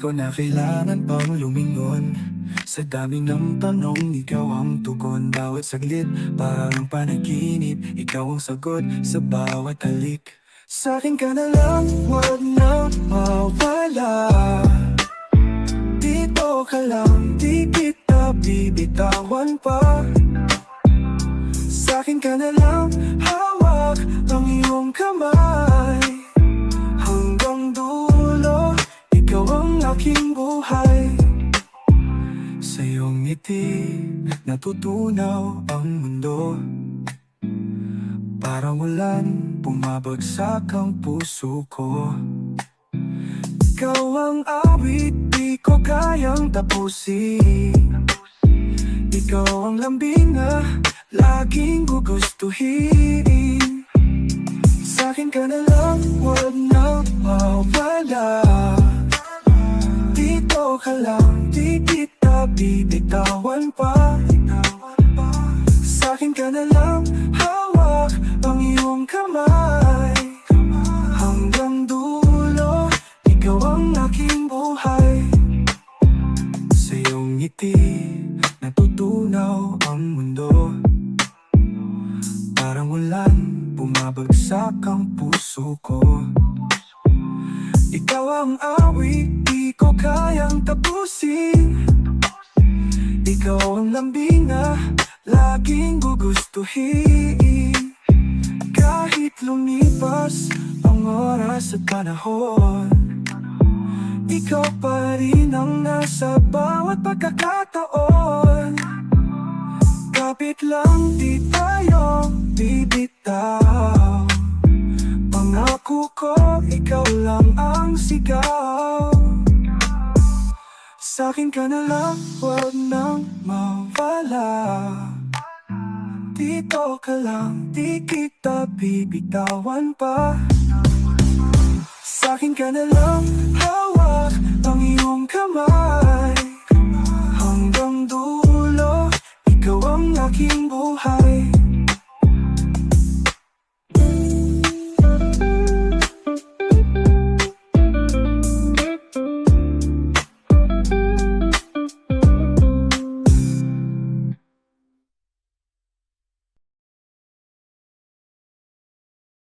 ko na kailangan pang lumingon. Sa dami ng tanong, ikaw ang tugon. Bawat saglit, parang panaginip. Ikaw ang sagot sa bawat halik. Sa akin ka na lang, wag na mawala. Dito ka lang, di kita bibitawan pa. Sa ka na lang, ngiti, natutunaw ang mundo. Parang ulan, bumabagsak ang puso ko. Ikaw ang awit, di ko kayang tapusin. Ikaw ang lambing na laging gugustuhin. Sa akin ka na lang, wag na mawala. Dito ka lang, di kita bibitawan pa. Sa akin ka na lang, hawak ang iyong kamay. Hanggang dulo, ikaw ang aking buhay. Sa iyong ngiti, natutunaw ang mundo. Parang ulan, bumabagsak ang puso ko. Ikaw ang awit, di ko kayang tapusin Ikaw ang lambing na laging gugustuhin. Kahit lumipas ang oras at panahon Ikaw pa rin ang nasa bawat pagkakataon. Kapit lang di tayo bibitaw. Pangako ko, ikaw lang ang sigaw. Sa'kin ka na lang, huwag Ikaw ka lang, di kita bibitawan pa. Sa'kin ka na lang hawak ang iyong kamay. Hanggang dulo, ikaw ang aking buhay.